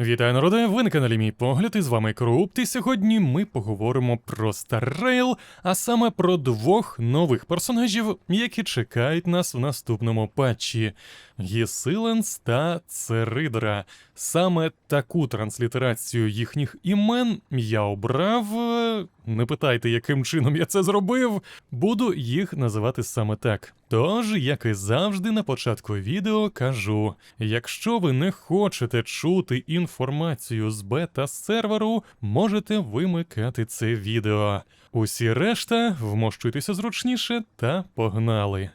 Вітаю народи! Ви на каналі Мій Погляд, і з вами Крупт, і сьогодні ми поговоримо про Старрейл, а саме про двох нових персонажів, які чекають нас в наступному патчі: Гісиленс та Церидра. Саме таку транслітерацію їхніх імен я обрав. Не питайте, яким чином я це зробив. Буду їх називати саме так. Тож, як і завжди, на початку відео кажу: якщо ви не хочете чути інформацію з бета-серверу, можете вимикати це відео. Усі решта вмощуйтеся зручніше та погнали.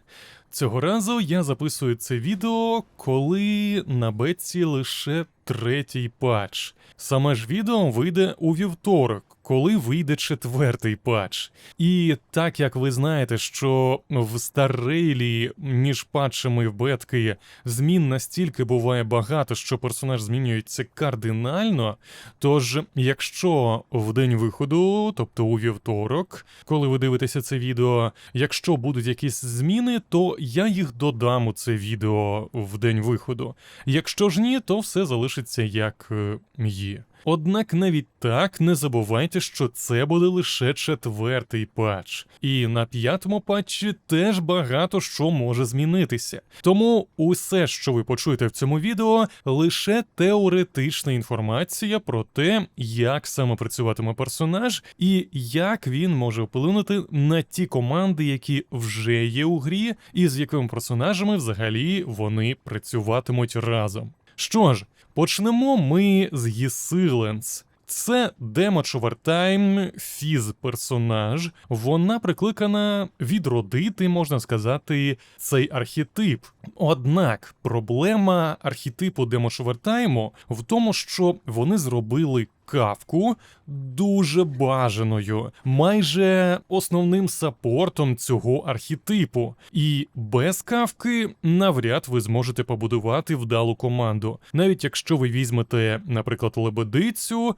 Цього разу я записую це відео, коли на бетці лише третій патч. Саме ж відео вийде у вівторок, коли вийде четвертий патч. І так як ви знаєте, що в Старрейлі між патчами бетки змін настільки буває багато, що персонаж змінюється кардинально. Тож, якщо в день виходу, тобто у вівторок, коли ви дивитеся це відео, якщо будуть якісь зміни, то я їх додам у це відео в день виходу. Якщо ж ні, то все залишиться як е, є. Однак навіть так не забувайте, що це буде лише четвертий патч, і на п'ятому патчі теж багато що може змінитися. Тому усе, що ви почуєте в цьому відео, лише теоретична інформація про те, як саме працюватиме персонаж і як він може вплинути на ті команди, які вже є у грі, і з якими персонажами взагалі вони працюватимуть разом. Що ж, почнемо ми з Гісиленс. Це Демоч Овертайм, фіз персонаж. Вона прикликана відродити, можна сказати, цей архетип. Однак проблема архетипу Демоч Овертайму в тому, що вони зробили кавку дуже бажаною, майже основним саппортом цього архетипу. І без кавки навряд ви зможете побудувати вдалу команду. Навіть якщо ви візьмете, наприклад, лебедицю,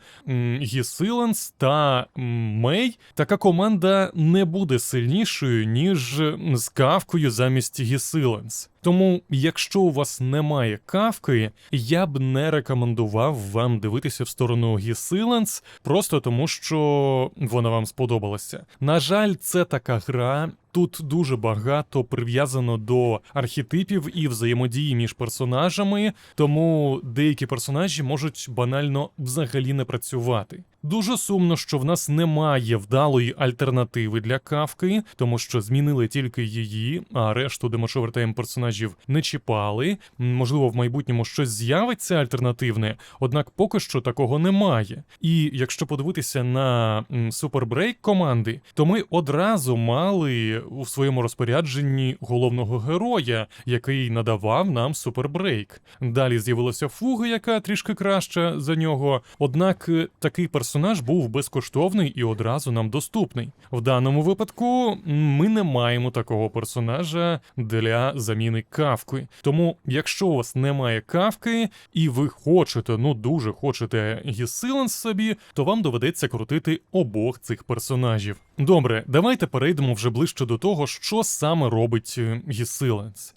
Гісиленс та Мей, така команда не буде сильнішою, ніж з кавкою замість Гісиленс. Тому, якщо у вас немає кавки, я б не рекомендував вам дивитися в сторону Гісиленс, просто тому що вона вам сподобалася. На жаль, це така гра. Тут дуже багато прив'язано до архетипів і взаємодії між персонажами, тому деякі персонажі можуть банально взагалі не працювати. Дуже сумно, що в нас немає вдалої альтернативи для кавки, тому що змінили тільки її, а решту демошовертаєм персонажів не чіпали. Можливо, в майбутньому щось з'явиться альтернативне, однак поки що такого немає. І якщо подивитися на супербрейк команди, то ми одразу мали у своєму розпорядженні головного героя, який надавав нам супербрейк. Далі з'явилася фуга, яка трішки краща за нього. Однак е, такий персонаж був безкоштовний і одразу нам доступний. В даному випадку ми не маємо такого персонажа для заміни кавки. Тому, якщо у вас немає кавки, і ви хочете, ну дуже хочете Гісиленс собі, то вам доведеться крутити обох цих персонажів. Добре, давайте перейдемо вже ближче до того, що саме робить е, Гісиленс.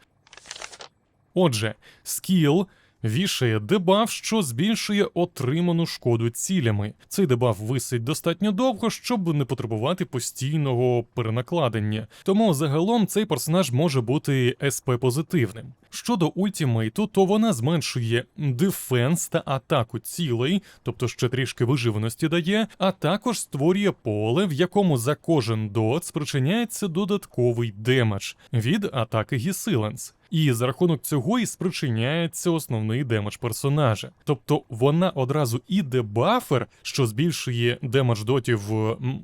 Отже, скіл вішає дебаф, що збільшує отриману шкоду цілями. Цей дебаф висить достатньо довго, щоб не потребувати постійного перенакладення. Тому загалом цей персонаж може бути СП позитивним. Щодо ультімейту, то вона зменшує дефенс та атаку цілей, тобто ще трішки виживаності дає, а також створює поле, в якому за кожен дот спричиняється додатковий демедж від атаки Гісиленс. І за рахунок цього і спричиняється основний демедж персонажа. Тобто вона одразу і дебафер, що збільшує демедж дотів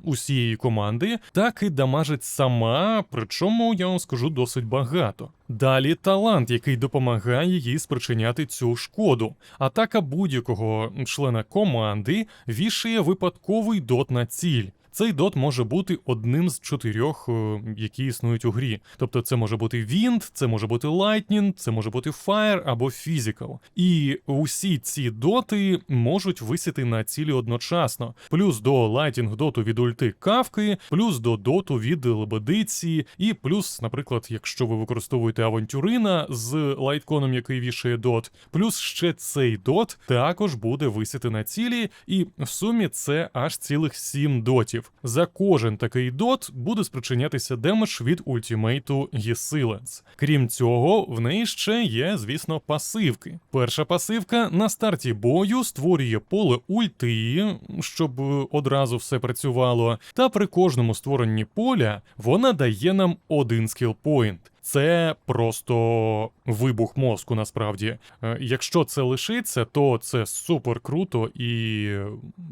усієї команди, так і дамажить сама, причому я вам скажу досить багато. Далі талант, який допомагає їй спричиняти цю шкоду. Атака будь-якого члена команди вішає випадковий дот на ціль. Цей дот може бути одним з чотирьох, е, які існують у грі. Тобто це може бути Wind, це може бути Lightning, це може бути Fire або Physical. І усі ці доти можуть висіти на цілі одночасно. Плюс до Lightning доту від ульти кавки, плюс до доту від лебедиці, і плюс, наприклад, якщо ви використовуєте авантюрина з лайтконом, який вішає дот, плюс ще цей дот також буде висіти на цілі, і в сумі це аж цілих сім дотів. За кожен такий дот буде спричинятися демедж від ультімейту Єсиленс. Крім цього, в неї ще є, звісно, пасивки. Перша пасивка на старті бою створює поле ульти, щоб одразу все працювало. Та при кожному створенні поля вона дає нам один скілпоінт. Це просто вибух мозку, насправді. Е, Якщо це лишиться, то це супер круто і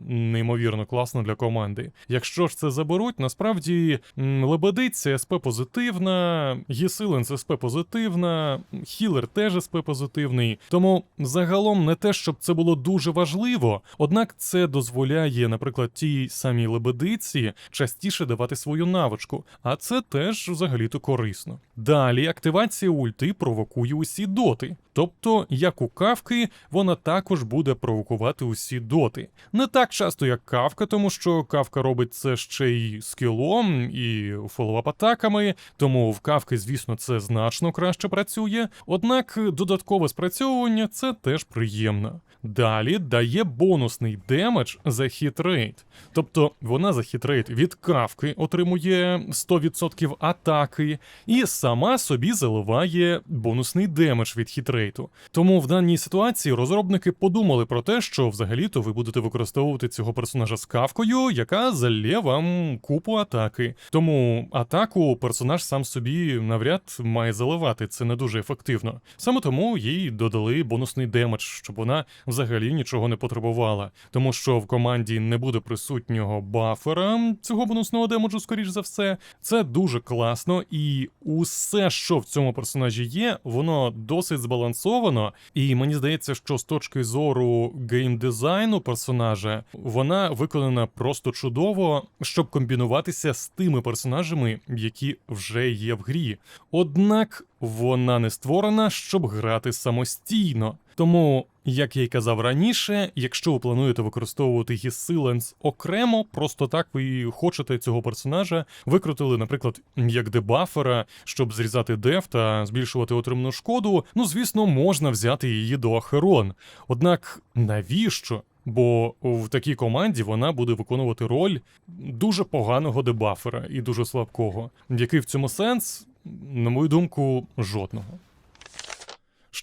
неймовірно класно для команди. Якщо ж це заберуть, насправді м, лебедиця СП позитивна, Єсилен СП позитивна, Хілер теж СП позитивний. Тому загалом не те, щоб це було дуже важливо, однак це дозволяє, наприклад, тій самій лебедиці частіше давати свою навичку, а це теж взагалі-то корисно. Далі активація ульти провокує усі доти. Тобто, як у кавки, вона також буде провокувати усі доти. Не так часто, як кавка, тому що кавка робить це ще й скілом і фоллоуап атаками, тому в кавки, звісно, це значно краще працює. Однак додаткове спрацьовування це теж приємно. Далі дає бонусний демедж за хітрейт. Тобто вона за хітрейт від кавки отримує 100% атаки, і сама собі заливає бонусний демедж від хітрейту. Тому в даній ситуації розробники подумали про те, що взагалі-то ви будете використовувати цього персонажа з кавкою, яка залє вам купу атаки. Тому атаку персонаж сам собі навряд має заливати, це не дуже ефективно. Саме тому їй додали бонусний демедж, щоб вона взагалі нічого не потребувала, тому що в команді не буде присутнього бафера цього бонусного демеджу, скоріш за все. Це дуже класно, і усе, що в цьому персонажі є, воно досить збалансовано. І мені здається, що з точки зору геймдизайну персонажа вона виконана просто чудово, щоб комбінуватися з тими персонажами, які вже є в грі. Однак вона не створена, щоб грати самостійно. Тому, як я й казав раніше, якщо ви плануєте використовувати Гісиленс окремо, просто так ви хочете цього персонажа, викрутили, наприклад, як дебафера, щоб зрізати деф та збільшувати отриману шкоду, ну звісно, можна взяти її до Ахерон. Однак навіщо? Бо в такій команді вона буде виконувати роль дуже поганого дебафера і дуже слабкого. Який в цьому сенс, на мою думку, жодного.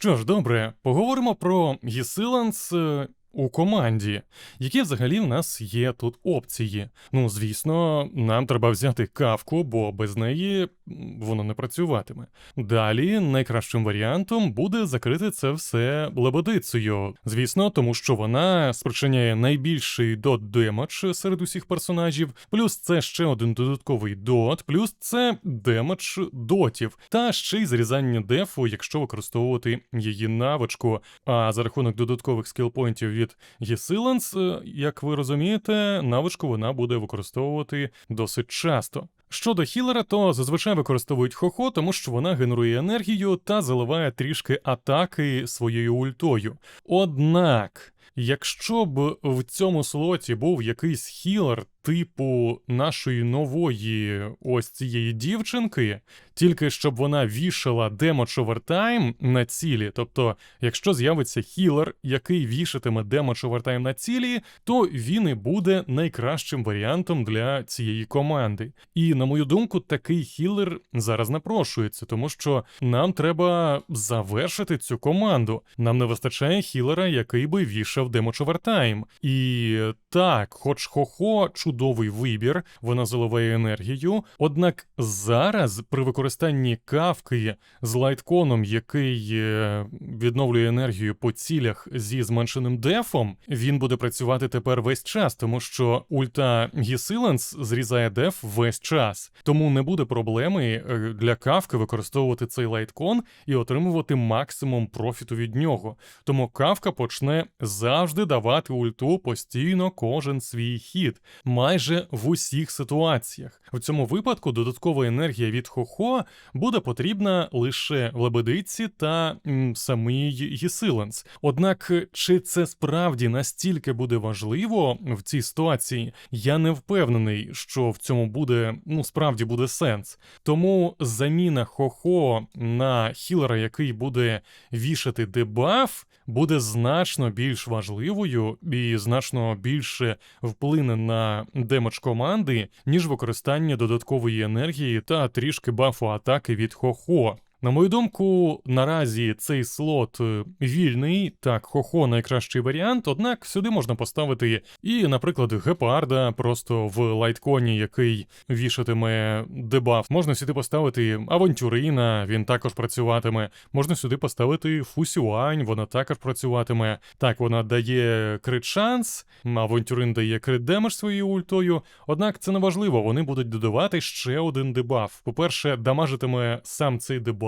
Що ж, добре, поговоримо про Гісиланс е, у команді. Які взагалі в нас є тут опції? Ну, звісно, нам треба взяти кавку, бо без неї воно не працюватиме. Далі найкращим варіантом буде закрити це все лебедицею. Звісно, тому що вона спричиняє найбільший дот демедж серед усіх персонажів, плюс це ще один додатковий дот, плюс це демедж дотів, та ще й зрізання дефу, якщо використовувати її навичку. А за рахунок додаткових скілпоінтів від Єсиленс, е, як ви розумієте, навичку вона буде використовувати досить часто. Щодо хілера, то зазвичай використовують хохо, тому що вона генерує енергію та заливає трішки атаки своєю ультою. Однак, якщо б в цьому слоті був якийсь хілер типу нашої нової ось цієї дівчинки, тільки щоб вона вішала демедж овертайм на цілі. Тобто, якщо з'явиться хілер, який вішатиме демедж овертайм на цілі, то він і буде найкращим варіантом для цієї команди. І на мою думку, такий хілер зараз напрошується, тому що нам треба завершити цю команду. Нам не вистачає хілера, який би вішав демедж овертайм. І так, хоч хохо чудовий вибір, вона заливає енергію. Однак зараз при використанні кавки з лайтконом, який е, відновлює енергію по цілях зі зменшеним дефом, він буде працювати тепер весь час, тому що ульта Гісиленс зрізає деф весь час. Тому не буде проблеми е, для кавки використовувати цей лайткон і отримувати максимум профіту від нього. Тому кавка почне завжди давати ульту постійно кожен свій хід, майже в усіх ситуаціях. В цьому випадку додаткова енергія від Хохо буде потрібна лише лебедиці та м, самій Гісиленс. Однак, чи це справді настільки буде важливо в цій ситуації, я не впевнений, що в цьому буде ну справді буде сенс. Тому заміна Хохо на хілера, який буде вішати дебаф, буде значно більш важливою і значно більше вплине на демедж команди, ніж використання додаткової енергії та трішки бафу атаки від Хохо. На мою думку, наразі цей слот е, вільний, так, хохо найкращий варіант, однак сюди можна поставити і, наприклад, гепарда просто в лайтконі, який вішатиме дебаф. Можна сюди поставити авантюрина, він також працюватиме. Можна сюди поставити фусюань, вона також працюватиме. Так, вона дає крит шанс, авантюрин дає крит демедж своєю ультою. Однак це не важливо, вони будуть додавати ще один дебаф. По-перше, дамажитиме сам цей дебаф.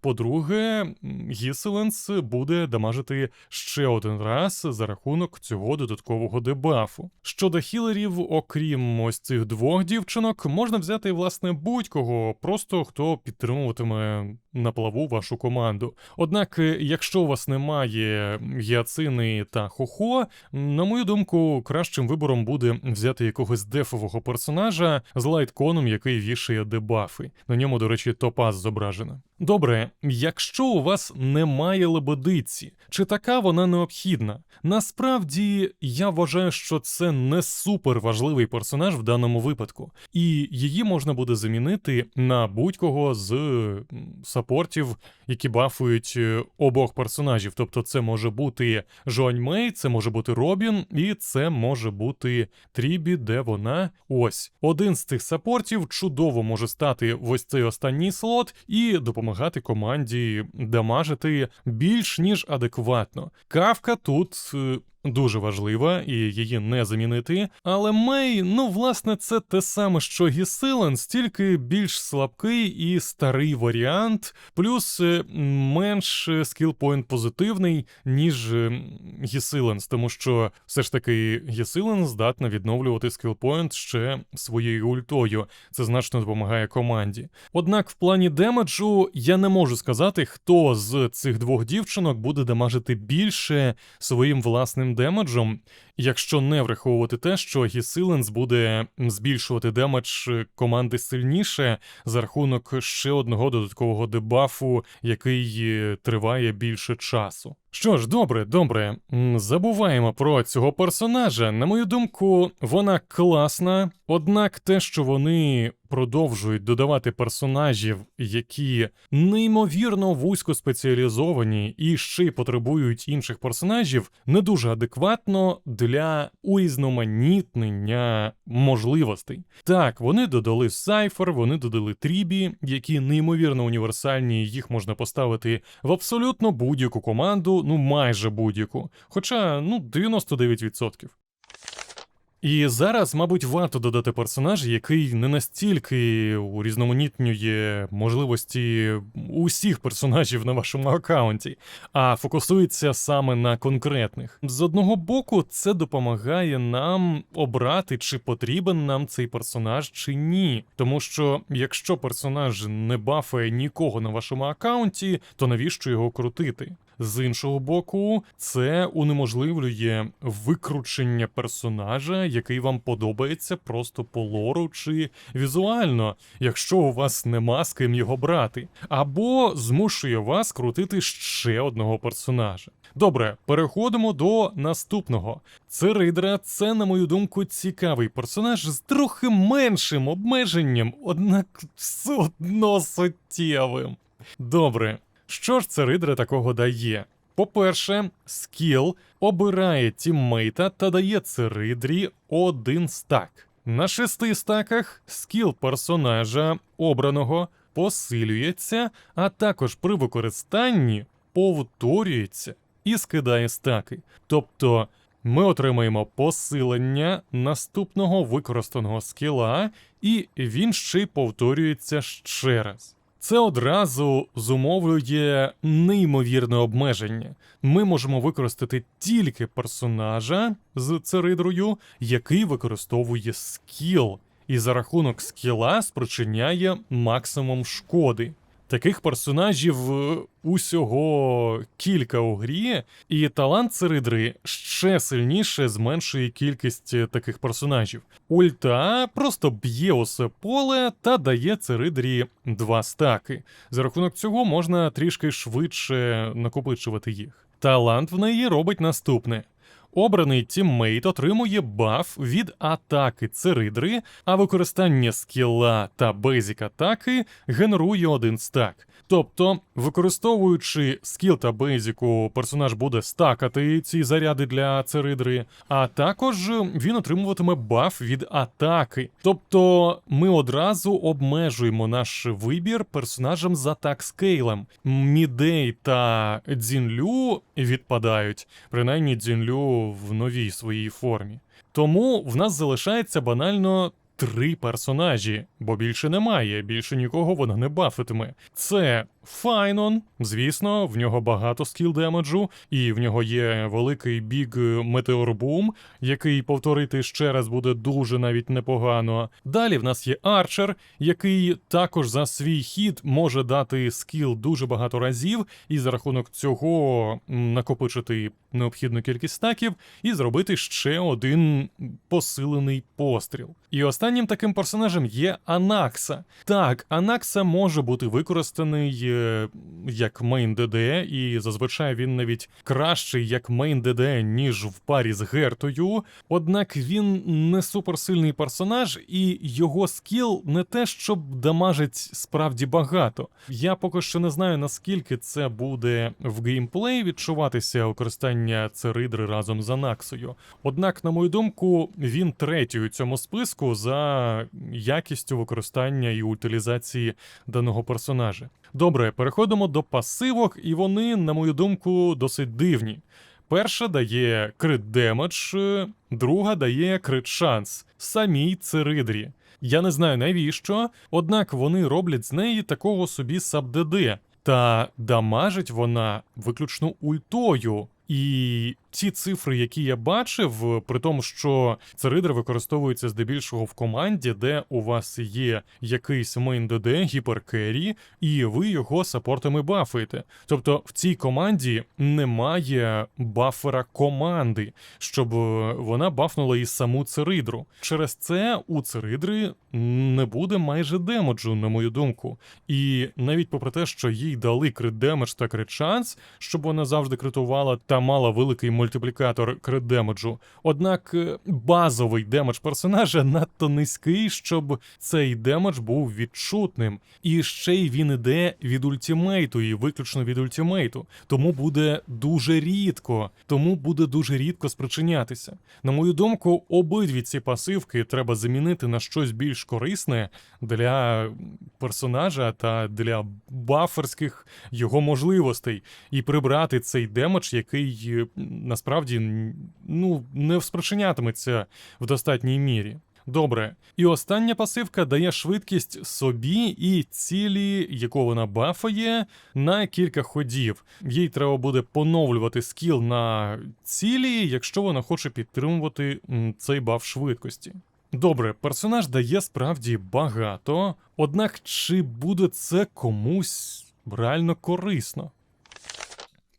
По-друге, Гіселенс буде дамажити ще один раз за рахунок цього додаткового дебафу. Щодо хілерів, окрім ось цих двох дівчинок, можна взяти власне будь-кого, просто хто підтримуватиме на плаву вашу команду. Однак, якщо у вас немає гіацини та хохо, на мою думку, кращим вибором буде взяти якогось дефового персонажа з лайтконом, який вішає дебафи. На ньому, до речі, топаз зображено. Добре, якщо у вас немає лебедиці, чи така вона необхідна? Насправді я вважаю, що це не супер важливий персонаж в даному випадку, і її можна буде замінити на будь-кого з м, саппортів, які бафують е, обох персонажів. Тобто, це може бути Жонь Мей, це може бути Робін, і це може бути Трібі, де вона. Ось один з цих саппортів чудово може стати ось цей останній слот і допомагати команді дамажити більш ніж адекватно. Кавка тут. Е, Дуже важлива і її не замінити. Але Мей, ну власне, це те саме, що Гісиленс, тільки більш слабкий і старий варіант, плюс е, менш скілпоінт позитивний, ніж е, Гісиленс, тому що все ж таки Гісиленс здатна відновлювати скілпоінт ще своєю ультою. Це значно допомагає команді. Однак в плані демеджу я не можу сказати, хто з цих двох дівчинок буде дамажити більше своїм власним демеджем, якщо не враховувати те, що Гісиленс буде збільшувати демедж команди сильніше за рахунок ще одного додаткового дебафу, який е, триває більше часу. Що ж, добре, добре, забуваємо про цього персонажа. На мою думку, вона класна, однак те, що вони продовжують додавати персонажів, які неймовірно вузько спеціалізовані і ще й потребують інших персонажів, не дуже адекватно для урізноманітнення можливостей. Так, вони додали Сайфер, вони додали Трібі, які неймовірно універсальні, їх можна поставити в абсолютно будь-яку команду, ну майже будь-яку. Хоча, ну, 99%. І зараз, мабуть, варто додати персонаж, який не настільки урізноманітнює можливості усіх персонажів на вашому аккаунті, а фокусується саме на конкретних. З одного боку, це допомагає нам обрати, чи потрібен нам цей персонаж чи ні. Тому що якщо персонаж не бафає нікого на вашому аккаунті, то навіщо його крутити? З іншого боку, це унеможливлює викручення персонажа, який вам подобається просто по лору чи візуально, якщо у вас нема з ким його брати, або змушує вас крутити ще одного персонажа. Добре, переходимо до наступного. Церидра це, на мою думку, цікавий персонаж з трохи меншим обмеженням, однак все одно суттєвим. Добре, що ж Церидра такого дає? По-перше, скіл обирає тіммейта та дає Церидрі один стак. На шести стаках скіл персонажа обраного посилюється, а також при використанні повторюється і скидає стаки. Тобто ми отримаємо посилення наступного використаного скіла, і він ще й повторюється ще раз. Це одразу зумовлює неймовірне обмеження. Ми можемо використати тільки персонажа з церидрою, який використовує скіл, і за рахунок скіла спричиняє максимум шкоди. Таких персонажів е, усього кілька у грі, і талант Церидри ще сильніше зменшує кількість е, таких персонажів. Ульта просто б'є усе поле та дає Церидрі два стаки. За рахунок цього можна трішки швидше накопичувати їх. Талант в неї робить наступне. Обраний тіммейт отримує баф від атаки церидри, а використання скіла та бейзік атаки генерує один стак. Тобто, використовуючи скіл та бейзіку, персонаж буде стакати ці заряди для церидри, а також він отримуватиме баф від атаки. Тобто ми одразу обмежуємо наш вибір персонажем з атак скейлем. Мідей та Дзінлю відпадають, принаймні Дзінлю в новій своїй формі. Тому в нас залишається банально три персонажі, бо більше немає, більше нікого вона не бафитиме. Це Файнон, звісно, в нього багато скіл демеджу, і в нього є великий біг метеорбум, який повторити ще раз буде дуже навіть непогано. Далі в нас є Арчер, який також за свій хід може дати скіл дуже багато разів, і за рахунок цього накопичити необхідну кількість стаків і зробити ще один посилений постріл. І останнім таким персонажем є Анакса. Так, Анакса може бути використаний е, як мейн ДД, і зазвичай він навіть кращий як мейн ДД, ніж в парі з Гертою. Однак він не суперсильний персонаж, і його скіл не те, щоб дамажить справді багато. Я поки що не знаю, наскільки це буде в геймплеї відчуватися використання церидри разом з Анаксою. Однак, на мою думку, він третій у цьому списку за якістю використання і утилізації даного персонажа. Добре, переходимо до пасивок, і вони, на мою думку, досить дивні. Перша дає крит демедж, е, друга дає крит шанс самій Церидрі. Я не знаю навіщо, однак вони роблять з неї такого собі саб-ДД, та дамажить вона виключно ультою. І ті цифри, які я бачив, при тому, що церидри використовуються здебільшого в команді, де у вас є якийсь мейн ДД, гіперкері, і ви його сапортами бафуєте. Тобто в цій команді немає бафера команди, щоб вона бафнула і саму церидру. Через це у церидри не буде майже демеджу, на мою думку. І навіть попри те, що їй дали крит демедж та крит шанс, щоб вона завжди критувала та мала великий мультиплікатор крит демеджу. Однак е, базовий демедж персонажа надто низький, щоб цей демедж був відчутним. І ще й він іде від ультимейту, і виключно від ультимейту. Тому буде дуже рідко, тому буде дуже рідко спричинятися. На мою думку, обидві ці пасивки треба замінити на щось більш корисне для персонажа та для баферських його можливостей, і прибрати цей демедж, який насправді ну, не спричинятиметься в достатній мірі. Добре, і остання пасивка дає швидкість собі і цілі, яку вона бафає, на кілька ходів. Їй треба буде поновлювати скіл на цілі, якщо вона хоче підтримувати цей баф швидкості. Добре, персонаж дає справді багато, однак чи буде це комусь реально корисно?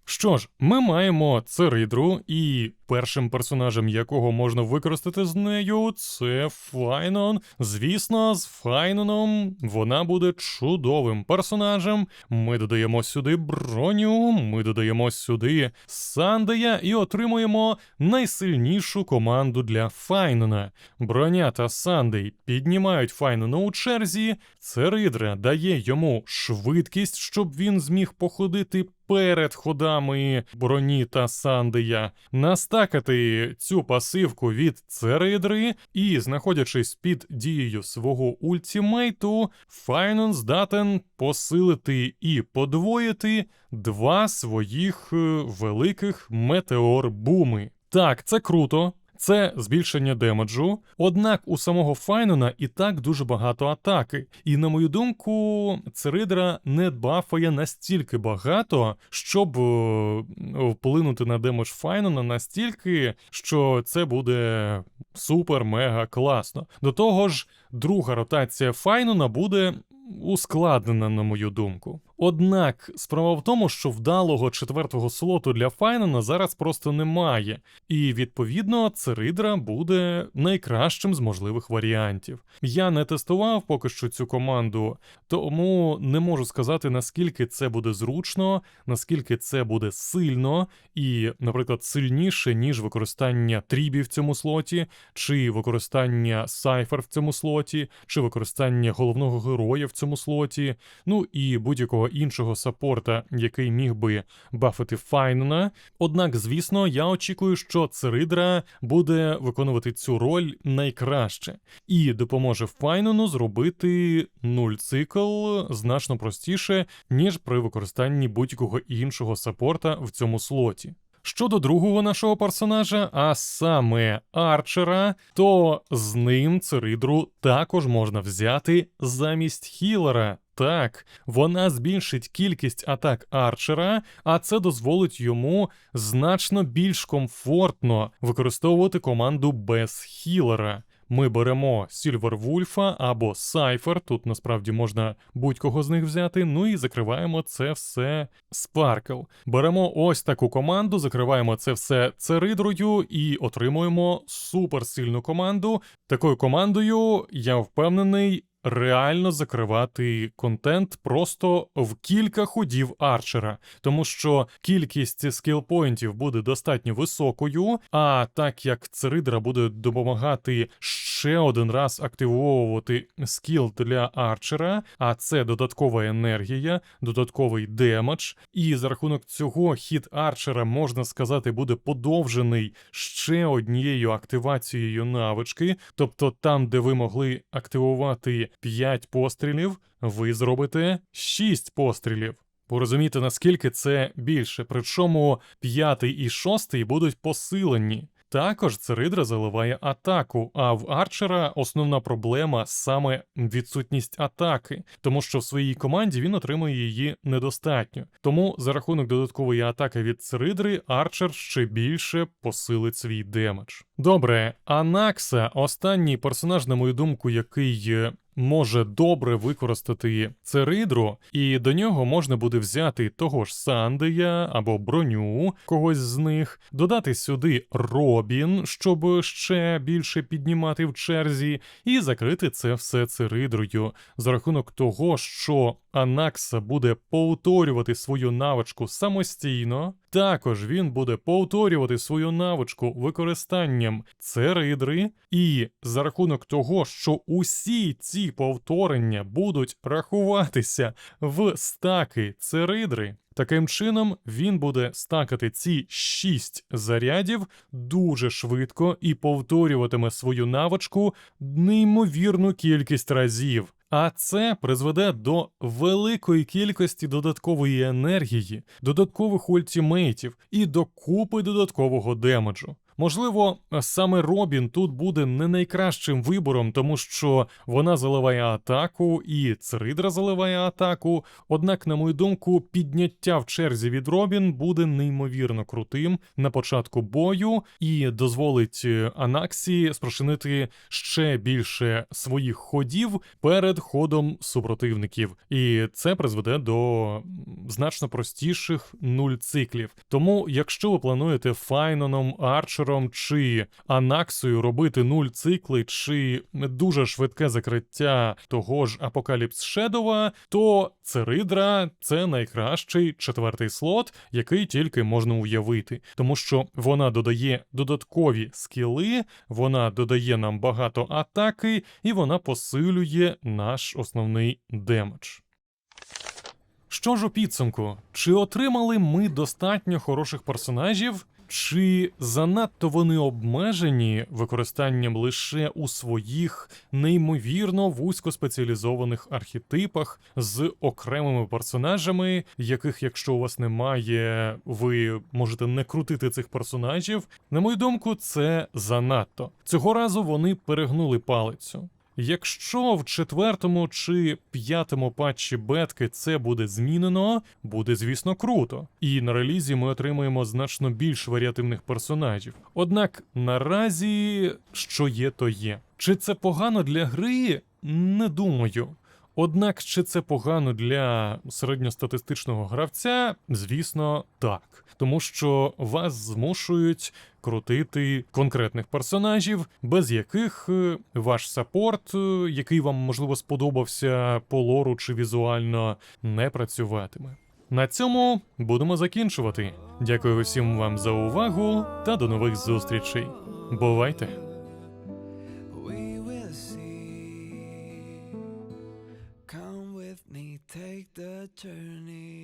Що ж, ми маємо Церидру, і першим персонажем, якого можна використати з нею, це Файнон. Звісно, з Файноном вона буде чудовим персонажем. Ми додаємо сюди броню, ми додаємо сюди Сандея і отримуємо найсильнішу команду для Файнона. Броня та Сандей піднімають Файнона у черзі. Церидра дає йому швидкість, щоб він зміг походити перед ходами броні та Сандея, настакати цю пасивку від Церидри і, знаходячись під дією свого ультімейту, Файнон здатен посилити і подвоїти два своїх е, великих метеор-буми. Так, це круто. Це збільшення демеджу. Однак у самого Файнона і так дуже багато атаки. І на мою думку, Церидра не бафає настільки багато, щоб е, вплинути на демедж Файнона настільки, що це буде супер-мега класно. До того ж, друга ротація Файнона буде ускладнена, на мою думку. Однак справа в тому, що вдалого четвертого слоту для Файнона зараз просто немає, і відповідно Церидра буде найкращим з можливих варіантів. Я не тестував поки що цю команду, тому не можу сказати, наскільки це буде зручно, наскільки це буде сильно і, наприклад, сильніше, ніж використання трібів в цьому слоті, чи використання сайфер в цьому слоті, чи використання головного героя в цьому слоті, ну і будь-якого іншого саппорта, який міг би бафити Файнона. Однак, звісно, я очікую, що Церидра буде виконувати цю роль найкраще і допоможе Файнону зробити нуль цикл значно простіше, ніж при використанні будь-якого іншого саппорта в цьому слоті. Щодо другого нашого персонажа, а саме Арчера, то з ним Циридру також можна взяти замість хілера. Так, вона збільшить кількість атак Арчера, а це дозволить йому значно більш комфортно використовувати команду без хілера. Ми беремо Сільвервульфа або Сайфер, тут насправді можна будь-кого з них взяти. Ну і закриваємо це все Спаркл. Беремо ось таку команду, закриваємо це все церидрою і отримуємо суперсильну команду. Такою командою, я впевнений, реально закривати контент просто в кілька ходів арчера, тому що кількість скілпоінтів буде достатньо високою. А так як Церидра буде допомагати ще один раз активовувати скіл для арчера, а це додаткова енергія, додатковий демедж, і за рахунок цього хід арчера можна сказати буде подовжений ще однією активацією навички, тобто там, де ви могли активувати 5 пострілів, ви зробите 6 пострілів. Порозумієте, наскільки це більше, причому п'ятий і шостий будуть посилені. Також Церидра заливає атаку, а в Арчера основна проблема саме відсутність атаки, тому що в своїй команді він отримує її недостатньо. Тому за рахунок додаткової атаки від Церидри Арчер ще більше посилить свій демедж. Добре, Анакса, останній персонаж, на мою думку, який може добре використати Церидру, і до нього можна буде взяти того ж Сандея або броню когось з них, додати сюди Робін, щоб ще більше піднімати в черзі, і закрити це все Церидрою за рахунок того, що Анакса буде повторювати свою навичку самостійно. Також він буде повторювати свою навичку використанням церидри, і за рахунок того, що усі ці повторення будуть рахуватися в стаки церидри, таким чином він буде стакати ці 6 зарядів дуже швидко і повторюватиме свою навичку неймовірну кількість разів. А це призведе до великої кількості додаткової енергії, додаткових ультімейтів і до купи додаткового демеджу. Можливо, саме Робін тут буде не найкращим вибором, тому що вона заливає атаку і Церидра заливає атаку. Однак, на мою думку, підняття в черзі від Робін буде неймовірно крутим на початку бою і дозволить е, Анаксі спрошинити ще більше своїх ходів перед ходом супротивників. І це призведе до значно простіших нуль циклів. Тому, якщо ви плануєте Файноном, Арчером чи Анаксою робити нуль цикли, чи дуже швидке закриття того ж Апокаліпс Шедова, то Церидра це найкращий четвертий слот, який тільки можна уявити, тому що вона додає додаткові скіли, вона додає нам багато атаки, і вона посилює наш основний демедж. Що ж у підсумку, чи отримали ми достатньо хороших персонажів? Чи занадто вони обмежені використанням лише у своїх неймовірно вузькоспеціалізованих архетипах з окремими персонажами, яких, якщо у вас немає, ви можете не крутити цих персонажів? На мою думку, це занадто. Цього разу вони перегнули палицю. Якщо в четвертому чи п'ятому патчі бетки це буде змінено, буде звісно круто. І на релізі ми отримаємо значно більш варіативних персонажів. Однак наразі що є, то є. Чи це погано для гри? Не думаю. Однак, чи це погано для середньостатистичного гравця? Звісно, так. Тому що вас змушують крутити конкретних персонажів, без яких е, ваш саппорт, е, який вам можливо сподобався по лору чи візуально, не працюватиме. На цьому будемо закінчувати. Дякую всім вам за увагу та до нових зустрічей. Бувайте! attorney.